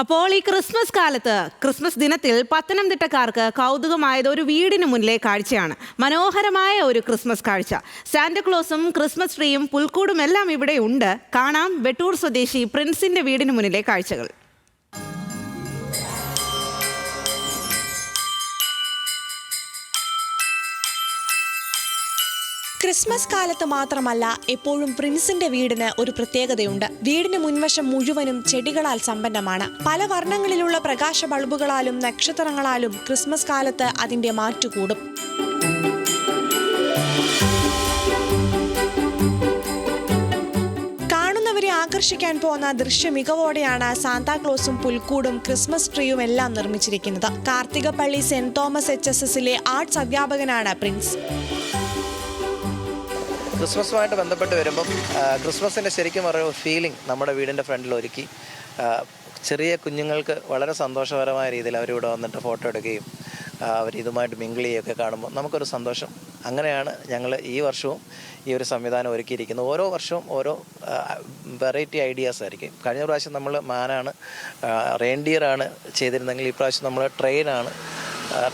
അപ്പോൾ ഈ ക്രിസ്മസ് കാലത്ത് ക്രിസ്മസ് ദിനത്തിൽ പത്തനംതിട്ടക്കാർക്ക് കൗതുകമായത് ഒരു വീടിന് മുന്നിലെ കാഴ്ചയാണ്. മനോഹരമായ ഒരു ക്രിസ്മസ് കാഴ്ച. സാന്റക്ലോസും ക്രിസ്മസ് ട്രീയും പുൽക്കൂടും എല്ലാം ഇവിടെ ഉണ്ട്. കാണാം വെട്ടൂർ സ്വദേശി പ്രിൻസിന്റെ വീടിന് മുന്നിലെ കാഴ്ചകൾ. ക്രിസ്മസ് കാലത്ത് മാത്രമല്ല എപ്പോഴും പ്രിൻസിന്റെ വീടിന് ഒരു പ്രത്യേകതയുണ്ട്. വീടിന് മുൻവശം മുഴുവനും ചെടികളാൽ സമ്പന്നമാണ്. പല വർണങ്ങളിലുള്ള പ്രകാശ ബൾബുകളാലും നക്ഷത്രങ്ങളാലും ക്രിസ്മസ് കാലത്ത് അതിന്റെ മാറ്റുകൂടും കാണുന്നവരെ ആകർഷിക്കാൻ പോകുന്ന ദൃശ്യ മികവോടെയാണ് സാന്താക്ലോസും പുൽക്കൂടും ക്രിസ്മസ് ട്രീയും എല്ലാം നിർമ്മിച്ചിരിക്കുന്നത്. Karthikappally saint Thomas H S എസിലെ ആർട്സ് അധ്യാപകനാണ് പ്രിൻസ്. ക്രിസ്മസുമായിട്ട് ബന്ധപ്പെട്ട് വരുമ്പം ക്രിസ്മസിന്റെ ശരിക്കും പറയുന്ന ഫീലിംഗ് നമ്മുടെ വീടിന്റെ ഫ്രണ്ടിൽ ഒരുക്കി. ചെറിയ കുഞ്ഞുങ്ങൾക്ക് വളരെ സന്തോഷകരമായ രീതിയിൽ അവരിവിടെ വന്നിട്ട് ഫോട്ടോ എടുക്കുകയും അവർ ഇതുമായിട്ട് മിങ്കിൾ ചെയ്യുകയൊക്കെ കാണുമ്പോൾ നമുക്കൊരു സന്തോഷം. അങ്ങനെയാണ് ഞങ്ങൾ ഈ വർഷവും ഈ ഒരു സംവിധാനം ഒരുക്കിയിരിക്കുന്നത്. ഓരോ വർഷവും ഓരോ വെറൈറ്റി ഐഡിയാസ് ആയിരിക്കും. കഴിഞ്ഞ പ്രാവശ്യം നമ്മൾ മാനാണ് റെയിൻഡിയറാണ് ചെയ്തിരുന്നെങ്കിൽ ഈ പ്രാവശ്യം നമ്മൾ ട്രെയിനാണ്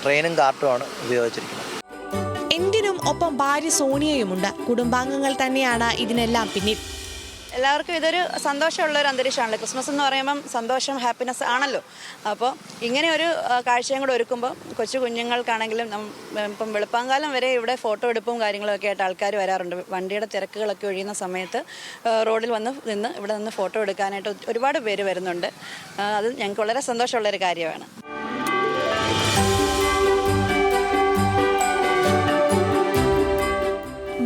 ട്രെയിനും കാർട്ടുമാണ് ഉപയോഗിച്ചിരിക്കുന്നത്. ഒപ്പം ഭാര്യ സോണിയയുമുണ്ട്. കുടുംബാംഗങ്ങൾ തന്നെയാണ് ഇതിനെല്ലാം പിന്നിൽ. എല്ലാവർക്കും ഇതൊരു സന്തോഷമുള്ള ഒരു അന്തരീക്ഷമാണല്ലോ. ക്രിസ്മസ് എന്ന് പറയുമ്പം സന്തോഷം ഹാപ്പിനെസ് ആണല്ലോ. അപ്പോൾ ഇങ്ങനെ ഒരു കാഴ്ചയും കൂടെ ഒരുക്കുമ്പോൾ കൊച്ചു കുഞ്ഞുങ്ങൾക്കാണെങ്കിലും ഇപ്പം വെളുപ്പാങ്കാലം വരെ ഇവിടെ ഫോട്ടോ എടുപ്പും കാര്യങ്ങളൊക്കെ ആയിട്ട് ആൾക്കാർ വരാറുണ്ട്. വണ്ടിയുടെ തിരക്കുകളൊക്കെ ഒഴിയുന്ന സമയത്ത് റോഡിൽ വന്ന് നിന്ന് ഇവിടെ നിന്ന് ഫോട്ടോ എടുക്കാനായിട്ട് ഒരുപാട് പേര് വരുന്നുണ്ട്. അത് ഞങ്ങൾക്ക് വളരെ സന്തോഷമുള്ളൊരു കാര്യമാണ്.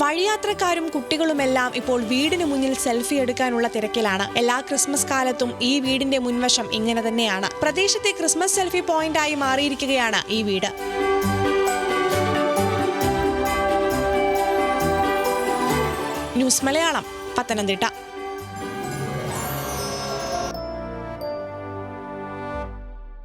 വഴിയാത്രക്കാരും കുട്ടികളുമെല്ലാം ഇപ്പോൾ വീടിന് മുന്നിൽ സെൽഫി എടുക്കാനുള്ള തിരക്കിലാണ്. എല്ലാ ക്രിസ്മസ് കാലത്തും ഈ വീടിന്റെ മുൻവശം ഇങ്ങനെ തന്നെയാണ്. പ്രദേശത്തെ ക്രിസ്മസ് സെൽഫി പോയിന്റായി മാറിയിരിക്കുകയാണ് ഈ വീട്. ന്യൂസ് മലയാളം പത്തനംതിട്ട.